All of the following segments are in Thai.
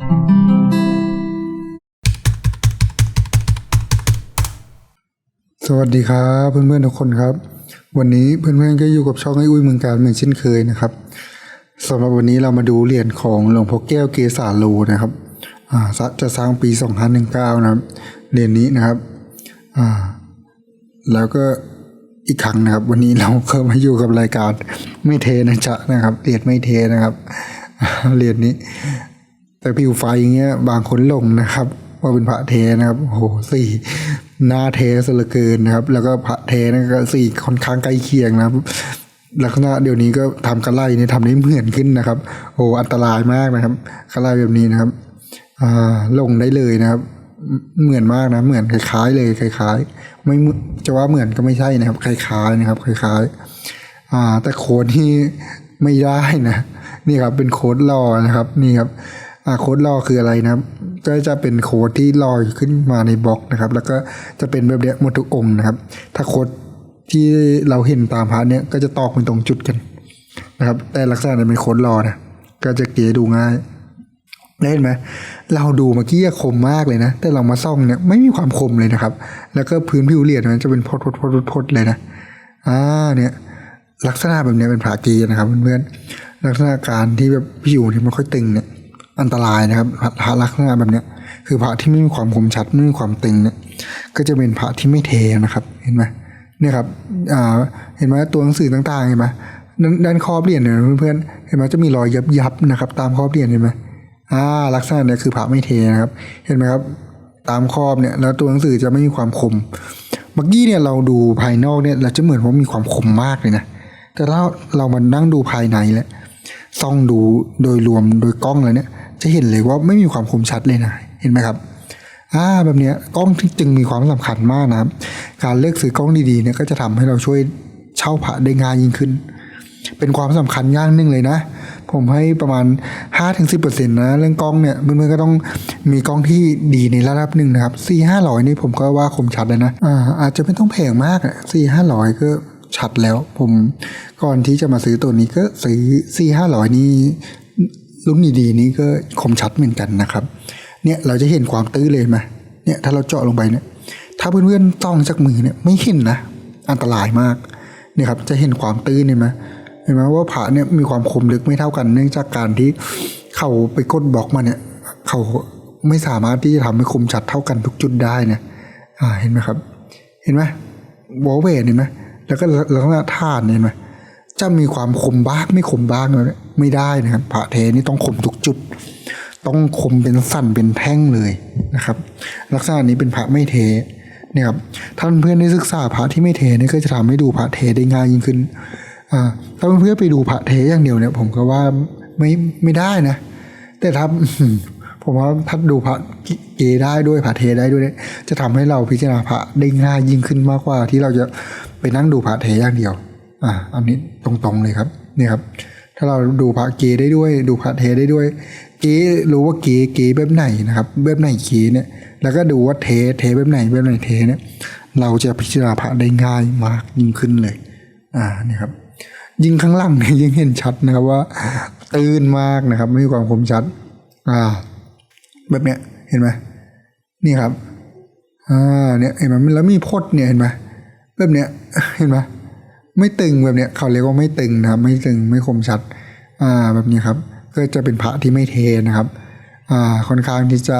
สวัสดีครับเพื่อนๆทุกคนครับ วันนี้เพื่อนๆก็อยู่กับช่องไอ้อุ้ยเมืองการเหมือนเช่นเคยนะครับสำหรับวันนี้เรามาดูเหรียญของหลวงพ่อแก้วเกษาโลนะครับจะสร้างปี2519 นะครับเหรียญนี้นะครับแล้วก็อีกครั้งนะครับ วันนี้เราก็มาอยู่กับรายการไม่เทนะจ๊ะนะครับเหรียญไม่เทนะครับเหรียญนี้ แต่ผิวไฟอย่างเงี้ยบางคนหลงนะครับ ว่าเป็นพระเทนะครับโอ้โหสี่หน้าเทซะเหลือเกินนะครับ แล้วก็พระเทนั่นก็สี่ค่อนข้างใกล้เคียงนะครับลักษณะเดี๋ยวนี้ก็ทำกระไลเนี่ยทำได้เหมือนขึ้นนะครับ โอ้อันตรายมากนะครับกระไลแบบนี้นะครับอ่าลงได้เลยนะครับ เหมือนมากนะ เหมือนคล้ายๆเลยคล้ายๆ ไม่จะว่าเหมือนก็ไม่ใช่นะครับ คล้ายๆนะครับ คล้ายๆ อ่า แต่โค้ดที่ไม่ได้นะ นี่ครับเป็นโค้ดรอนะครับ นี่ครับ โค้ดรอคืออะไรนะครับ ก็จะเป็นโค้ดที่ลอยขึ้นมาในบล็อกนะครับ แล้วก็จะเป็นแบบเนี้ยหมดทุกองค์นะครับ ถ้าโค้ดที่เราเห็นตามพาร์ทเนี้ยก็จะตอกเป็นตรงจุดกันนะครับ แต่ลักษณะเนี่ยเป็นโค้ดรอนะก็จะเก๋ดูง่ายได้เห็นไหมเราดูเมื่อกี้คมมากเลยนะ แต่เรามาซ่องเนี่ยไม่มีความคมเลยนะครับ แล้วก็พื้นผิวเหรียญมันจะเป็นพดพดพดพดพดเลยนะอ่าเนี่ยลักษณะแบบนี้เป็นผากีนะครับเพื่อนๆลักษณะการที่แบบผิวที่มันค่อยตึงเนี่ย อันตรายนะครับพระลักษณะแบบเนี้ยคือพระที่ไม่มีความคมชัดไม่มีความตึงเนี่ยก็จะเป็นพระที่ไม่เทนะครับเห็นไหมเนี่ยครับอ่าเห็นไหมตัวหนังสือต่างๆเห็นไหมด้านด้านคอบเหรียญเนี่ยเพื่อนๆเห็นไหมจะมีรอยยับยับๆนะครับ ตามคอบเหรียญเห็นไหมอ่าลักษณะเนี่ยคือพระไม่เทนะครับ เห็นไหมครับ ตามคอบเนี่ยแล้วตัวหนังสือจะไม่มีความคมเมื่อกี้เนี่ยเราดูภายนอกเนี่ยเราจะเหมือนว่ามีความคมมากเลยนะแต่เราเรามานั่งดูภายในแล้วส่องดูโดยรวมโดยกล้องแล้วเนี่ย จะเห็นเลยว่าไม่มีความคมชัดเลยนะเห็นไหมครับอ่าแบบเนี้ยกล้องจึงมีความสำคัญมากนะครับ การเลือกซื้อกล้องดีๆเนี่ยก็จะทำให้เราช่วยเช่าพระได้ง่ายยิ่งขึ้น เป็นความสำคัญอย่างหนึ่งเลยนะ ผมให้ประมาณ 5-10%นะเรื่องกล้องเนี่ยเพื่อนๆก็ต้องมีกล้องที่ดีในระดับหนึ่งนะครับ4 5 0 0นี่ผมก็ว่าคมชัดเลยนะอ่าอาจจะไม่ต้องแพงมากอะ4 5 0 0ก็ชัดแล้ว ผมก่อนที่จะมาซื้อตัวนี้ก็ซื้อ4 5 0 0นี่ รุ่นดีๆนี้ก็คมชัดเหมือนกันนะครับ เนี่ยเราจะเห็นความตื้อเลยไหมเนี่ยถ้าเราเจาะลงไปเนี่ย ถ้าเพื่อนๆต้องจากมือเนี่ยไม่เห็นนะ อันตรายมากเนี่ยครับจะเห็นความตื้นเห็นไหมเห็นไหมว่าผาเนี่ยมีความคมลึกไม่เท่ากัน เนื่องจากการที่เขาไปกดบล็อกมาเนี่ย เขาไม่สามารถที่จะทำให้คมชัดเท่ากันทุกจุดได้เนี่ยอ่าเห็นไหมครับ เห็นไหมวอลเวทเห็นไหมแล้วก็ลักษณะท่านเห็นไหมจะมีความคมบ้างไม่คมบ้างเลย ไม่ได้นะครับพระเทนี่ต้องคมทุกจุด ต้องคมเป็นสั่นเป็นแท่งเลยนะครับ ลักษณะนี้เป็นพระไม่เทเนี่ยครับท่านเพื่อนได้ศึกษาพระที่ไม่เทเนี่ยก็จะทำให้ดูพระเทได้ง่ายยิ่งขึ้นอ่าถ้าเพื่อนไปดูพระเทอย่างเดียวเนี่ยผมก็ว่าไม่ไม่ได้นะ แต่ถ้าผมว่าถ้าดูพระเกได้ด้วยพระเทได้ด้วยเนี่ยจะทำให้เราพิจารณาพระได้ง่ายยิ่งขึ้นมากกว่าที่เราจะไปนั่งดูพระเทอย่างเดียว อ่าอันนี้ตรงๆเลยครับเนี่ยครับ ถ้าเราดูพระเกได้ด้วย ดูพระเทได้ด้วย เกรู้ว่าเกเกแบบไหนนะครับแบบไหนเกเนี่ย แล้วก็ดูว่าเทเทแบบไหนแบบไหนเทเนี่ย เราจะพิจารณาพระได้ง่ายมากยิ่งขึ้นเลย อ่านี่ครับ ยิ่งข้างล่างเนี่ยยิ่งเห็นชัดนะครับว่า ตื่นมากนะครับ ไม่มีความคมชัด อ่า แบบเนี้ยเห็นไหมนี่ครับ อ่าเนี่ยเห็นไหมแล้วมีพดเนี่ยเห็นไหมแบบเนี้ยเห็นไหม ไม่ตึงแบบเนี้ยเขาเรียกว่าไม่ตึงนะครับ ไม่ตึงไม่คมชัดอ่าแบบนี้ครับ ก็จะเป็นพระที่ไม่เทนะครับอ่าค่อนข้างที่จะ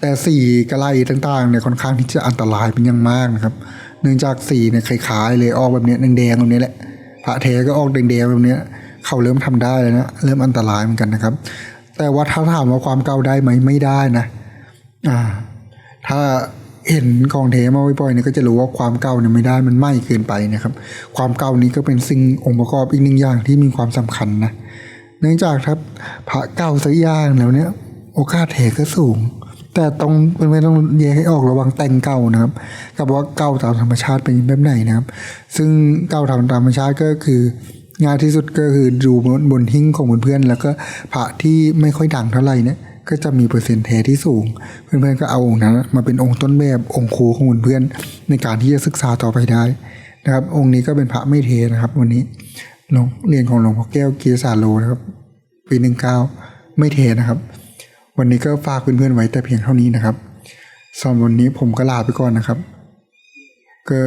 แต่สีกระไลต่างๆเนี่ยค่อนข้างที่จะอันตรายเป็นอย่างมากนะครับ เนื่องจากสีเนี่ยคล้ายๆเลยออกแบบนี้แดงๆแบบนี้แหละพระเทก็ออกแดงๆแบบนี้เขาเริ่มทำได้แล้วนะเริ่มอันตรายเหมือนกันนะครับ แต่ว่าถ้าถามว่าความเก่าได้ไหมไม่ได้นะอ่าถ้า เห็นของเทมาบ่อยๆเนี่ยก็จะรู้ว่าความเก่าเนี่ยไม่ได้มันไหม้เกินไปนะครับ ความเก่านี้ก็เป็นสิ่งองค์ประกอบอีกหนึ่งอย่างที่มีความสำคัญนะเนื่องจากครับพระเก่าสักอย่างแล้วเนี่ยโอกาสเทก็สูง แต่ต้องเป็นไม่ต้องแยกให้ออกระวังแต่งเก่านะครับ กับว่าเก่าตามธรรมชาติเป็นแบบไหนนะครับ ซึ่งเก่าตามธรรมชาติก็คือ ง่ายที่สุดก็คือดูบนบนหิ้งของเพื่อนๆแล้วก็พระที่ไม่ค่อยดังเท่าไหร่เนี่ยก็จะมีเปอร์เซ็นต์เทที่สูง เพื่อนๆก็เอาองค์นั้นมาเป็นองค์ต้นแบบองค์ครูของเพื่อนๆในการที่จะศึกษาต่อไปได้นะครับ องค์นี้ก็เป็นพระไม่เทนะครับ วันนี้หลวงเรียนของหลวงพ่อแก้วเกียร์สาโลนะครับ ปีหนึ่งเก้าไม่เทนะครับ วันนี้ก็ฝากเพื่อนๆไว้แต่เพียงเท่านี้นะครับสำหรับวันนี้ผมก็ลาไปก่อนนะครับ ก็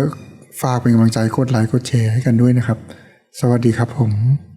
ฝากเป็นกำลังใจกดไลค์กดแชร์ให้กันด้วยนะครับ สวัสดีครับผม